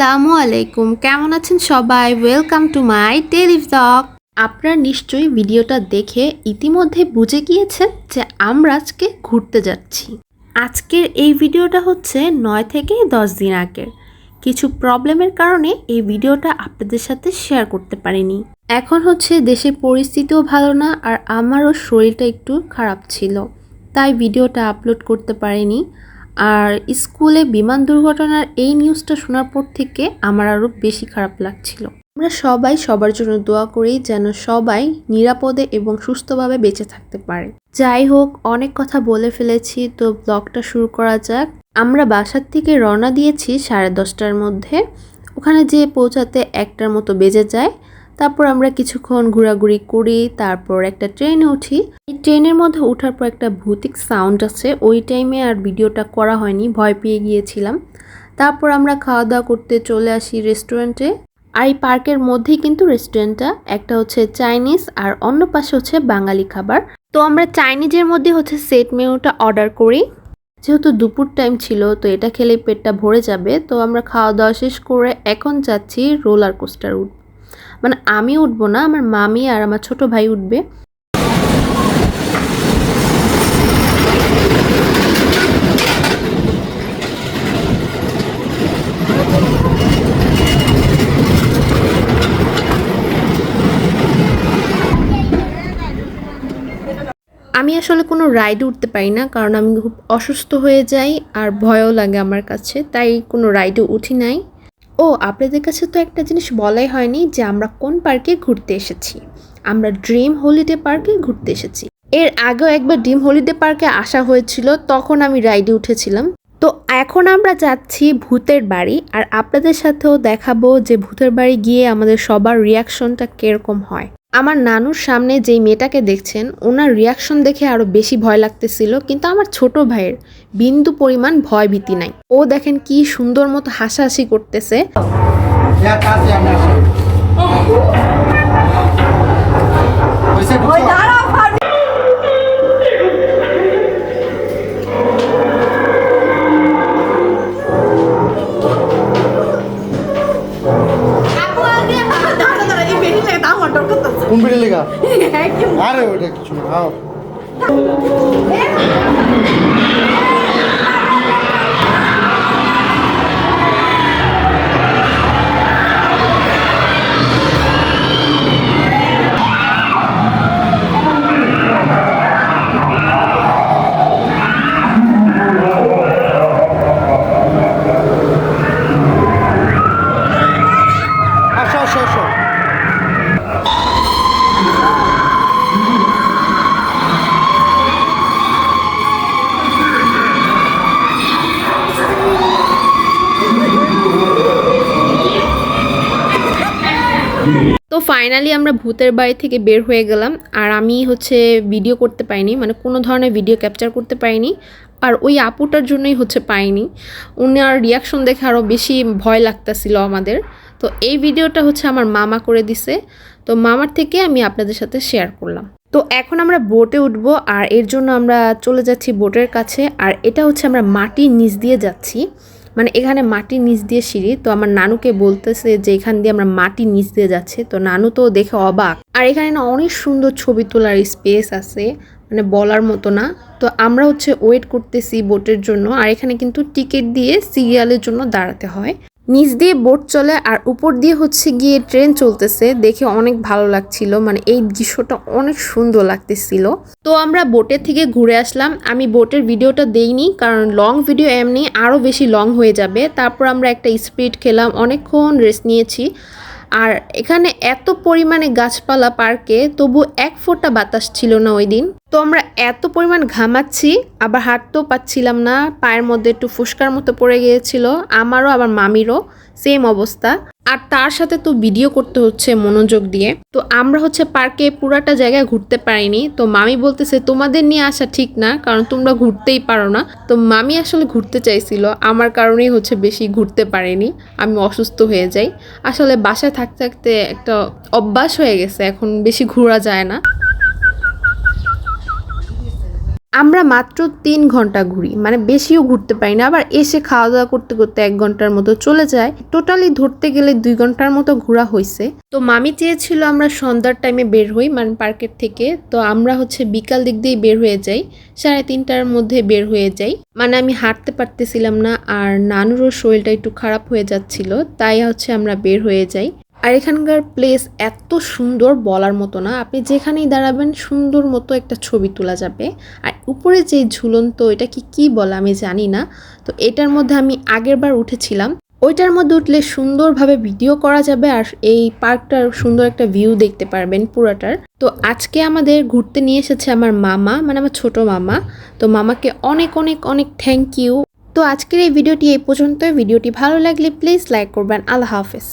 আসসালামু আলাইকুম। কেমন আছেন সবাই? Welcome to my daily vlog আপনারা নিশ্চয়ই ভিডিওটা দেখে ইতিমধ্যে বুঝে গিয়েছেন যে আমরা আজকে ঘুরতে যাচ্ছি। আজকের এই ভিডিওটা হচ্ছে নয় থেকে দশ দিন আগের। কিছু প্রবলেমের কারণে এই ভিডিওটা আপনাদের সাথে শেয়ার করতে পারিনি। এখন হচ্ছে দেশের পরিস্থিতিও ভালো না আর আমারও শরীরটা একটু খারাপ ছিল। তাই ভিডিওটা আপলোড করতে পারিনি। আর স্কুলে বিমান দুর্ঘটনার এই নিউজটা শোনার পর থেকে আমার আরও বেশি খারাপ লাগছিল। আমরা সবাই সবার জন্য দোয়া করি যেন সবাই নিরাপদে এবং সুস্থভাবে বেঁচে থাকতে পারে। যাই হোক, অনেক কথা বলে ফেলেছি, তো ব্লগটা শুরু করা যাক। আমরা বাসার থেকে রওনা দিয়েছি সাড়ে দশটার মধ্যে। ওখানে যেয়ে পৌঁছাতে একটার মতো বেজে যায়। তারপর আমরা কিছুক্ষণ ঘোরাঘুরি করি, তারপর একটা ট্রেনে উঠি। এই ট্রেনের মধ্যে ওঠার পর একটা ভৌতিক সাউন্ড আছে ওই টাইমে আর ভিডিওটা করা হয়নি, ভয় পেয়ে গিয়েছিলাম। তারপর আমরা খাওয়া দাওয়া করতে চলে আসি রেস্টুরেন্টে আর এই পার্কের মধ্যেই কিন্তু রেস্টুরেন্টটা একটা হচ্ছে চাইনিজ আর অন্য পাশে হচ্ছে বাঙালি খাবার। তো আমরা চাইনিজের মধ্যে হচ্ছে সেট মেনুটা অর্ডার করি। যেহেতু দুপুর টাইম ছিল, তো এটা খেলেই পেটটা ভরে যাবে। তো আমরা খাওয়া দাওয়া শেষ করে এখন যাচ্ছি রোলার কোস্টার উঠ মানে আমি উঠবো না, আমার মামি আর আমার ছোট ভাই উঠবে। আমি আসলে কোনো রাইডে উঠতে পারি না, কারণ আমি খুব অসুস্থ হয়ে যাই আর ভয়ও লাগে আমার কাছে, তাই কোনো রাইডে উঠি নাই। ও, আপনাদের কাছে তো একটা জিনিস বলাই হয়নি যে আমরা কোন পার্কে ঘুরতে এসেছি। আমরা ড্রিম হলিডে পার্কে ঘুরতে এসেছি। এর আগেও একবার ড্রিম হলিডে পার্কে আসা হয়েছিল, তখন আমি রাইডে উঠেছিলাম। তো এখন আমরা যাচ্ছি ভূতের বাড়ি, আর আপনাদের সাথেও দেখাবো যে ভূতের বাড়ি গিয়ে আমাদের সবার রিয়াকশনটা কীরকম হয়। আমার নানুর সামনে যেই মেয়েটাকে দেখছেন ওনার রিয়াকশন দেখে আরও বেশি ভয় লাগতেছিল কিন্তু আমার ছোট ভাইয়ের বিন্দু পরিমাণ ভয় ভীতি নাই। ও দেখেন কি সুন্দর মতো হাসাহাসি করতেছে। Ya আরে ওটা কিছু না তো ফাইনালি আমরা ভূতের বাড়ি থেকে বের হয়ে গেলাম, আর আমি হচ্ছে ভিডিও করতে পাইনি মানে কোনো ধরনের ভিডিও ক্যাপচার করতে পাইনি আর ওই আপুটার জন্যই হচ্ছে পাইনি। উনার রিয়াকশন দেখে আরও বেশি ভয় লাগতাছিল আমাদের। তো এই ভিডিওটা হচ্ছে আমার মামা করে দিছে, তো মামার থেকে আমি আপনাদের সাথে শেয়ার করলাম। তো এখন আমরা বোটে উঠব, আর এর জন্য আমরা চলে যাচ্ছি বোটের কাছে, আর এটা হচ্ছে আমরা মাটির নিচ দিয়ে যাচ্ছি। মানে এখানে মাটির নিচ দিয়ে সিঁড়ি, তো আমার নানুকে বলতেছে যে এখান দিয়ে আমরা মাটির নিচ দিয়ে যাচ্ছে। তো নানু তো দেখে অবাক। আর এখানে না অনেক সুন্দর ছবি তোলার স্পেস আছে মানে বলার মতো না। তো আমরা হচ্ছে ওয়েট করতেছি বোটের জন্য, আর এখানে কিন্তু টিকিট দিয়ে সিরিয়ালের জন্য দাঁড়াতে হয়। নিচ দিয়ে বোট চলে আর উপর দিয়ে হচ্ছে গিয়ে ট্রেন চলতেছে। দেখে অনেক ভালো লাগছিল। মানে এই দৃশ্যটা অনেক সুন্দর লাগতেছিল। তো আমরা বোটে থেকে ঘুরে আসলাম। আমি বোটের ভিডিওটা দেইনি কারণ লং ভিডিও এমনি আরও বেশি লং হয়ে যাবে। তারপর আমরা একটা স্পিড খেলাম। অনেকক্ষণ রেস্ট নিয়েছি। আর এখানে এত পরিমাণে গাছপালা পার্কে, তবু এক ফোঁটা বাতাস ছিল না ওই দিন। তো আমরা এত পরিমাণ ঘামাচ্ছি, আবার হাঁটতেও পাচ্ছিলাম না, পায়ের মধ্যে একটু ফুসকার মতো পড়ে গিয়েছিল, আমারও, আবার মামিরও সেম অবস্থা। আর তার সাথে তো ভিডিও করতে হচ্ছে মনোযোগ দিয়ে। তো আমরা হচ্ছে পার্কে পুরাটা জায়গায় ঘুরতে পারিনি। তো মামি বলতেছে, তোমাদের নিয়ে আসা ঠিক না, কারণ তোমরা ঘুরতেই পারো না। তো মামি আসলে ঘুরতে চাইছিল, আমার কারণেই হচ্ছে বেশি ঘুরতে পারিনি। আমি অসুস্থ হয়ে যাই। আসলে বাসায় থাকতে থাকতে একটা অভ্যাস হয়ে গেছে, এখন বেশি ঘোরা যায় না। আমরা মাত্র তিন ঘণ্টা ঘুরি মানে বেশিও ঘুরতে পারি না। আবার এসে খাওয়া দাওয়া করতে করতে এক ঘণ্টার মতো চলে যায়। টোটালি ধরতে গেলে দুই ঘণ্টার মতো ঘোরা হয়েছে তো মামি চেয়েছিল আমরা সন্ধ্যার টাইমে বের হই মানে পার্কের থেকে। তো আমরা হচ্ছে বিকাল দিক দিয়েই বের হয়ে যাই। সাড়ে তিনটার মধ্যে বের হয়ে যাই। মানে আমি হাঁটতে পারতেছিলাম না, আর নানুরও শরীরটা একটু খারাপ হয়ে যাচ্ছিল, তাই হচ্ছে আমরা বের হয়ে যাই। আর এখানকার প্লেস এত সুন্দর বলার মতো না। আপনি যেখানেই দাঁড়াবেন, সুন্দর মতো একটা ছবি তোলা যাবে। আর উপরে যে ঝুলন্ত, এটা কি কি বলে আমি জানি না। তো এটার মধ্যে আমি আগের বার উঠেছিলাম। ওইটার মধ্যে উঠলে সুন্দরভাবে ভিডিও করা যাবে আর এই পার্কটার সুন্দর একটা ভিউ দেখতে পারবেন পুরাটার। তো আজকে আমাদের ঘুরতে নিয়ে এসেছে আমার মামা মানে আমার ছোট মামা। তো মামাকে অনেক অনেক অনেক থ্যাংক ইউ তো আজকের এই ভিডিওটি এই পর্যন্ত ভিডিওটি ভালো লাগলে প্লিজ লাইক করবেন। আল্লাহ হাফেজ।